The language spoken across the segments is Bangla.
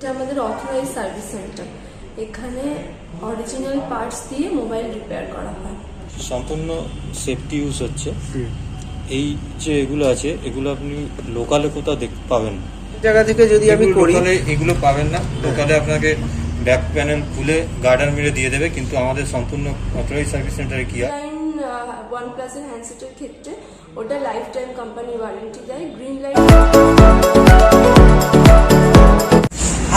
এটা আমাদের অথরাইজ সার্ভিস সেন্টার এখানে অরিজিনাল পার্টস দিয়ে মোবাইল রিপেয়ার করা হয়। সম্পূর্ণ সেফটি ইউজ হচ্ছে। এই যে এগুলো আছে এগুলো আপনি লোকালে কোথাও দেখ পাবেন না। জায়গা থেকে যদি আমি করি লোকালে এগুলো পাবেন না। লোকালে আপনাকে ব্যাক প্যানেল খুলে গার্ডার মেরে দিয়ে দেবে কিন্তু আমাদের সম্পূর্ণ অথরাইজ সার্ভিস সেন্টারে কি হয়? ওয়ান প্লাসের হ্যান্ডসেটের ক্ষেত্রে ওটা লাইফ টাইম কোম্পানি ওয়ারেন্টি দেয়। Green line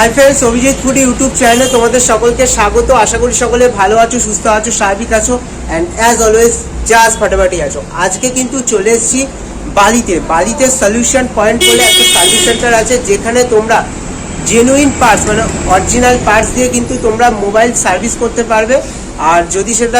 hi friends Abhijit food YouTube চ্যানেলে তোমাদের সকলকে স্বাগত। আশা করি সকলে ভালো আছো, সুস্থ আছো, স্বাভাবিক আছো অ্যান্ড অ্যাজ অলওয়েজ জাজ ফাটাফাটি আছো। আজকে কিন্তু চলে এসেছি বালিতে বালিতে সলিউশন পয়েন্ট বলে একটা সার্ভিস সেন্টার আছে, যেখানে তোমরা জেনুইন পার্টস মানে অরিজিনাল পার্টস দিয়ে কিন্তু তোমরা মোবাইল সার্ভিস করতে পারবে। আর যদি সেটা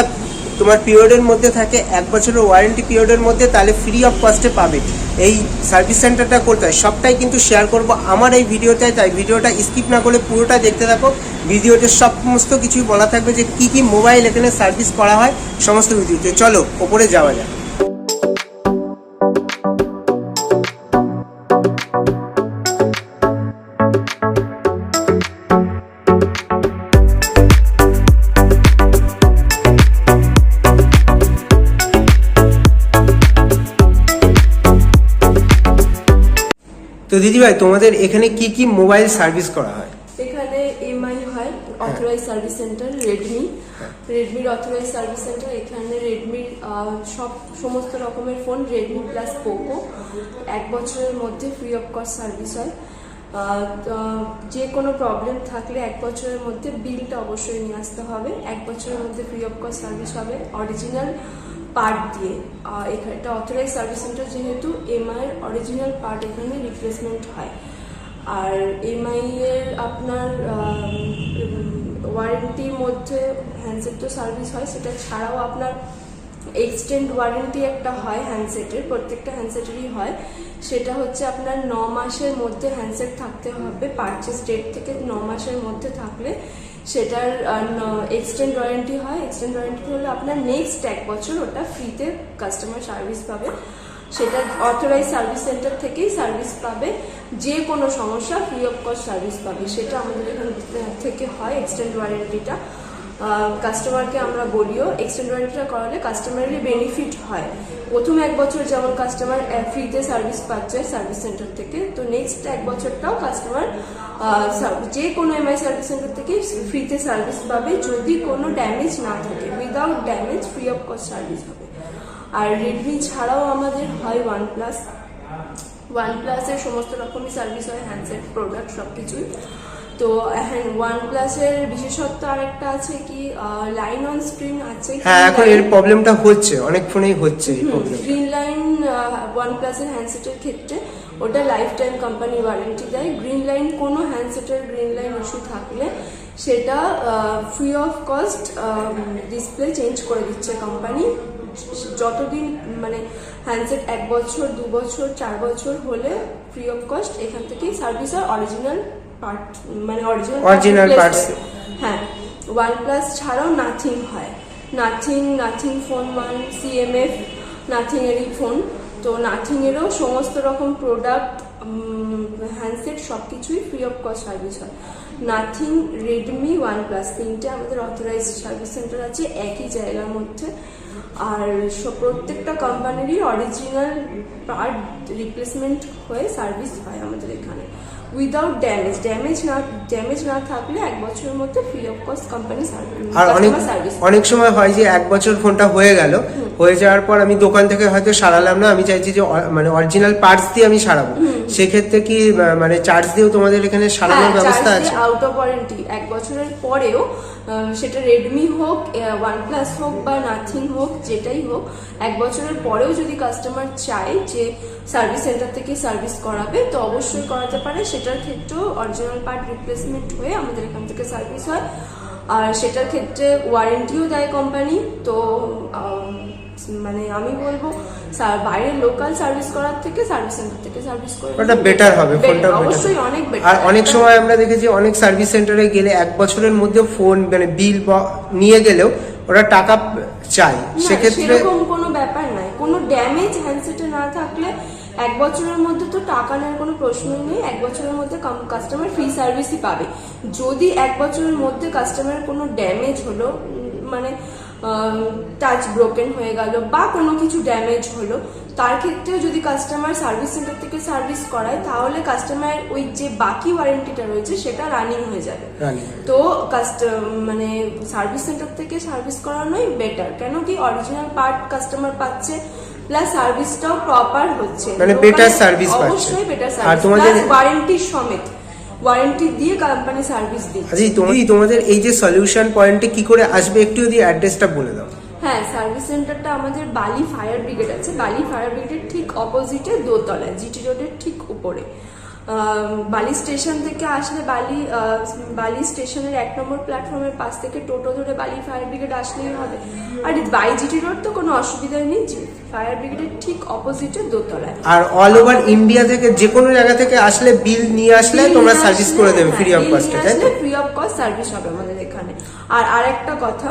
তোমার পিরিয়ডের মধ্যে থাকে, এক বছরের ওয়ারেন্টি পিরিয়ডের মধ্যে তাহলে ফ্রি অফ কস্টে পাবে। এই সার্ভিস সেন্টারটা করতে হয়। সবটাই কিন্তু শেয়ার করব আমার এই ভিডিওটায়, তাই ভিডিওটা স্কিপ না করে পুরোটা দেখতে থাকো। ভিডিওতে সমস্ত কিছুই বলা থাকবে যে কি কি মোবাইল এখানে সার্ভিস করা হয়, সমস্ত ভিডিওতে চলো, ওপরে যাওয়া যাক। তো দিদিভাই, তোমাদের এখানে কি কি মোবাইল সার্ভিস করা হয়? এখানে এমআই হয় অথরাইজ সার্ভিস সেন্টার রেডমি রেডমির অথরাইজ সার্ভিস সেন্টার এখানে রেডমির সব সমস্ত রকমের ফোন রেডমি প্লাস পোকো এক বছরের মধ্যে ফ্রি অফ কস্ট সার্ভিস হয়। যে কোনো প্রবলেম থাকলে এক বছরের মধ্যে বিলটা অবশ্যই নিয়ে আসতে হবে। এক বছরের মধ্যে ফ্রি অফ কস্ট সার্ভিস হবে অরিজিনাল পার্ট দিয়ে। এখানে এটা অথরাইজ সার্ভিস সেন্টার যেহেতু এমআই এর অরিজিনাল পার্ট এখানে রিপ্লেসমেন্ট হয়। আর এমআই এর আপনার ওয়ারেন্টির মধ্যে হ্যান্ডসেট তো সার্ভিস হয়, সেটা ছাড়াও আপনার এক্সটেন্ড ওয়ারেন্টি একটা হয় হ্যান্ডসেটের প্রত্যেকটা হ্যান্ডসেটেরই হয়। সেটা হচ্ছে আপনার ন মাসের মধ্যে হ্যান্ডসেট থাকতে হবে পারচেস ডেট থেকে ন মাসের মধ্যে থাকলে সেটার এক্সটেন্ড ওয়ারেন্টি হয়। এক্সটেন্ড ওয়ারেন্টি হলে আপনার নেক্সট এক বছর ওটা ফ্রিতে কাস্টমার সার্ভিস পাবে। সেটা অথরাইজ সার্ভিস সেন্টার থেকেই সার্ভিস পাবে। যে কোনো সমস্যা ফ্রি অফ কস্ট সার্ভিস পাবে। সেটা আমাদের এখান থেকে হয় এক্সটেন্ড ওয়ারেন্টিটা কাস্টমারকে আমরা বলিও এক্সটেন্ড ওয়ারেন্টিটা করালে কাস্টমারেরই বেনিফিট হয়। প্রথম এক বছর যেমন কাস্টমার ফ্রিতে সার্ভিস পাচ্ছে সার্ভিস সেন্টার থেকে, তো নেক্সট এক বছরটাও কাস্টমার যে কোনো এমআই সার্ভিস সেন্টার থেকে ফ্রিতে সার্ভিস পাবে, যদি কোনো ড্যামেজ না থাকে। Without damage free of cost service হবে। আর রেডমি ছাড়াও আমাদের হয় ওয়ান প্লাস ওয়ান প্লাসের সমস্ত রকমই সার্ভিস হয় হ্যান্ডসেট প্রোডাক্ট সব কিছুই তো হ্যাঁ ওয়ান প্লাসের বিশেষত্ব আরেকটা আছে কি লাইন অন স্ক্রিন আছে হ্যাঁ এখন এর প্রবলেমটা হচ্ছে অনেক ফোনেই হচ্ছে এই প্রবলেম গ্রিন লাইন ওয়ান প্লাসের হ্যান্ডসেটের ক্ষেত্রে ওটা লাইফ টাইম কোম্পানি ওয়ারেন্টি দেয়। গ্রিন লাইন কোনো হ্যান্ডসেটের গ্রিন লাইন ইস্যু থাকলে সেটা free of cost display change করে দিচ্ছে কোম্পানি যতদিন মানে হ্যান্ডসেট এক বছর দু বছর চার বছর হলে ফ্রি অফ কস্ট এখান থেকেই সার্ভিস হয় অরিজিনাল পার্ট মানে অরিজিনাল অরিজিনাল পার্টস হ্যাঁ ওয়ান প্লাস ছাড়াও নাথিং হয়। Nothing nothing phone one CMF nothing এরই ফোন তো নাথিং এরও সমস্ত রকম প্রোডাক্ট হ্যান্ডসেট সব কিছুই ফ্রি অফ কস্ট সার্ভিস হয়। নাথিং রেডমি ওয়ান প্লাস তিনটে আমাদের অথরাইজ সার্ভিস সেন্টার আছে একই জায়গার মধ্যে। আর প্রত্যেকটা কোম্পানিরই অরিজিনাল পার্ট রিপ্লেসমেন্ট হয়ে সার্ভিস হয় আমাদের এখানে। উইদাউট ড্যামেজ ড্যামেজ না ড্যামেজ না থাকলে এক বছরের মধ্যে ফ্রি অফ কস্ট কোম্পানি আর অনেক সার্ভিস অনেক সময় হয় যে এক বছর ফোনটা হয়ে গেল হয়ে যাওয়ার পর আমি দোকান থেকে হয়তো সারালাম না আমি চাইছি যে মানে অরিজিনাল পার্টস দিয়ে আমি সারাবো। সেক্ষেত্রে কি মানে চার্জ দিয়েও তোমাদের এখানে সারানোর ব্যবস্থা আছে? আউট অফ ওয়ারেন্টি এক বছরের পরেও সেটা রেডমি হোক ওয়ান প্লাস হোক বা নাথিং হোক যেটাই হোক এক বছরের পরেও যদি কাস্টমার চায় যে সার্ভিস সেন্টার থেকে সার্ভিস করাবে তো অবশ্যই করাতে পারে। সেটার ক্ষেত্রেও অরিজিনাল পার্ট রিপ্লেসমেন্ট হয়ে আমাদের এখান থেকে সার্ভিস হয়। আর সেটার ক্ষেত্রে ওয়ারেন্টিও দেয় কোম্পানি তো মানে আমি বলব বাইরের লোকাল সার্ভিস করার থেকে সার্ভিস সেন্টার থেকে সার্ভিস করে ওটা বেটার হবে ফোনটা অবশ্যই অনেক better। আর অনেক সময় আমরা দেখেছি অনেক সার্ভিস সেন্টারে গেলে এক বছরের মধ্যে ফোন মানে বিল নিয়ে গেলেও ওরা টাকা চাই সেক্ষেত্রে কোনো ব্যাপার নাই। কোনো ড্যামেজ হ্যান্ডসেটে না থাকলে এক বছরের মধ্যে তো টাকা নেওয়ার কোনো প্রশ্নই নেই। এক বছরের মধ্যে কাস্টমার ফ্রি সার্ভিসই পাবে। যদি এক বছরের মধ্যে কাস্টমারের কোনো ড্যামেজ হলো মানে টাচ ব্রোকেন হয়ে গেল বা কোনো কিছু ড্যামেজ হলো তার ক্ষেত্রেও যদি কাস্টমার সার্ভিস সেন্টার থেকে সার্ভিস করায় তাহলে কাস্টমার ওই যে বাকি ওয়ারেন্টিটা রয়েছে সেটা রানিং হয়ে যাবে। তো মানে সার্ভিস সেন্টার থেকে সার্ভিস করানোই বেটার কেন কি অরিজিনাল পার্ট কাস্টমার পাচ্ছে প্লাস সার্ভিসটাও প্রপার হচ্ছে। মানে better service পাচ্ছে। অবশ্যই বেটার আর সার্ভিস তোমাদের- ওয়ারেন্টি সমেত। ওয়ারেন্টি দিয়ে কোম্পানি সার্ভিস দিচ্ছে। আচ্ছা তোমাদের তোমাদের এই যে সলিউশন পয়েন্টে কি করে আসবে একটু যদি অ্যাড্রেসটা বলে দাও। হ্যাঁ সার্ভিস সেন্টারটা আমাদের বালি ফায়ার ব্রিগেড আছে। বালি ফায়ার ব্রিগেডের ঠিক অপোজিটে দোতলায় জিটি রোডের ঠিক উপরে। বালি স্টেশন থেকে আসলে বালি বালি স্টেশনের এক নম্বর প্ল্যাটফর্মের পাশ থেকে টোটো ধরে বালি ফায়ার ব্রিগেড আসলেই হবে। আর বাই জিটি রোড তো কোনো অসুবিধা নেই ফায়ার ব্রিগেডের ঠিক অপোজিটে দোতলায়। আর অল ওভার ইন্ডিয়া থেকে যে কোনো জায়গা থেকে আসলে বিল নিয়ে আসলে তোমরা সার্ভিস করে দেবে ফ্রি অফ কস্টে তাই তো? ফ্রি অফ কস্ট সার্ভিস হবে আমাদের এখানে। আর আরেকটা কথা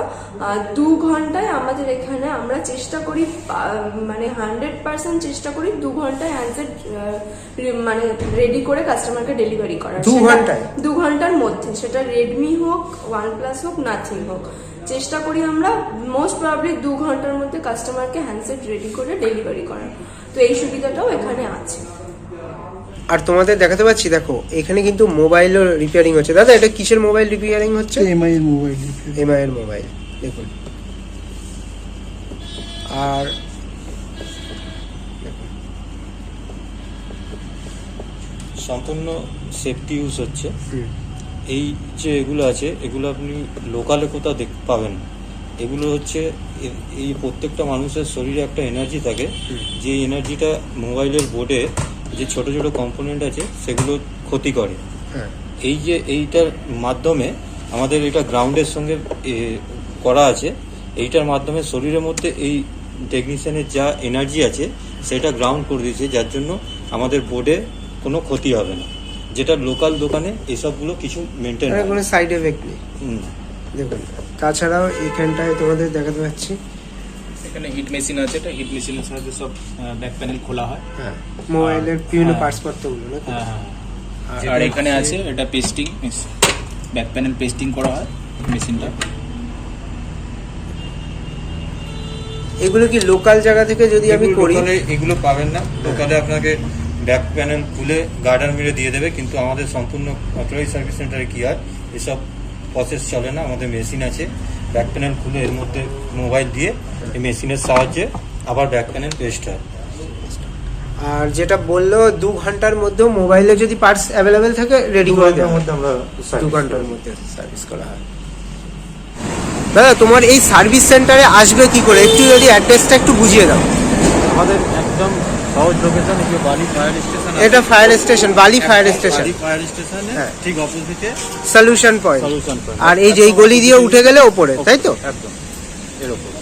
দু ঘন্টায় আমাদের এখানে আমরা চেষ্টা করি মানে হান্ড্রেড পার্সেন্ট চেষ্টা করি দু ঘন্টায় হ্যান্ডসেট মানে রেডি করে কাস্টমারকে ডেলিভারি করার। দু সেটা- ঘন্টায়? দু ঘণ্টার মধ্যে। সেটা রেডমি হোক ওয়ান প্লাস হোক নাথিং হোক। চেষ্টা করি আমরা মোস্ট প্রবলি দু ঘণ্টার মধ্যে কাস্টমারকে হ্যান্ডসেট রেডি করে ডেলিভারি করার। তো এই সুবিধাটাও এখানে আছে। আর তোমাদের দেখাতে পাচ্ছি দেখো এখানে কিন্তু মোবাইলও রিপেয়ারিং হচ্ছে। দাদা এটা কিসের মোবাইল রিপেয়ারিং হচ্ছে? এমআই এর মোবাইল এমআই এর মোবাইল দেখুন। আর সম্পূর্ণ সেফটি ইউজ হচ্ছে। এই যে এগুলো আছে এগুলো আপনি লোকালে কোথাও দেখ পাবেন। এগুলো হচ্ছে এই প্রত্যেকটা মানুষের শরীরে একটা এনার্জি থাকে। যে এনার্জিটা মোবাইলের বোর্ডে যে ছোট ছোট কম্পোনেন্ট আছে সেগুলো ক্ষতি করে। হ্যাঁ। এই যে এইটার মাধ্যমে আমাদের এটা গ্রাউন্ডের সঙ্গে করা আছে। এইটার মাধ্যমে শরীরের মধ্যে এই টেকনিশিয়ানের যা এনার্জি আছে সেটা গ্রাউন্ড করে দিয়েছে। যার জন্য আমাদের বোর্ডে কোনো ক্ষতি হবে না। যেটা লোকাল দোকানে এসবগুলো কিছু মেনটেন কোনো সাইড এফেক্ট নেই। দেখুন তাছাড়াও এখানটায় তোমাদের দেখাতে পাচ্ছি। এখানে হিট মেশিন আছে এটা হিট মেশিনের সাহায্যে সব ব্যাক প্যানেল খোলা হয়। হ্যাঁ মোবাইলের বিভিন্ন হ্যাঁ। পার্টস পত্রগুলো নাকি? হ্যাঁ হ্যাঁ। আর আর এখানে আছে এটা পেস্টিং ব্যাক প্যানেল পেস্টিং করা হয় মেশিনটা এগুলো কি লোকাল জায়গা থেকে যদি আমি করি? এগুলো পাবেন না। লোকালে আপনাকে ব্যাক প্যানেল খুলে গার্ডার মেরে দিয়ে দেবে কিন্তু আমাদের সম্পূর্ণ অথরাইজ সার্ভিস সেন্টারে কী হয়? এসব প্রসেস চলে না আমাদের মেশিন আছে। ব্যাক প্যানেল খুলে এর মধ্যে মোবাইল দিয়ে এই মেশিনের সাহায্যে আবার ব্যাক প্যানেল পেস্ট হয়। আর যেটা বলল দু ঘণ্টার মধ্যেও মোবাইলে যদি পার্টস অ্যাভেলেবেল থাকে রেডি করে দেওয়া মধ্যে আমরা দু ঘণ্টার মধ্যে সার্ভিস করা হয়। দাদা তোমার এই সার্ভিস সেন্টারে আসবে কি করে? একটু যদি অ্যাড্রেসটা একটু বুঝিয়ে দাও। আমাদের একদম সহজ লোকেশন এই বালি ফায়ার স্টেশন এটা fire station Bally fire station Bally fire স্টেশনে। ঠিক অপোজিটে সলিউশন পয়েন্ট সলিউশন পয়েন্ট আর এই যে এই গলি দিয়ে উঠে গেলে ওপরে তাই তো? একদম। এরকম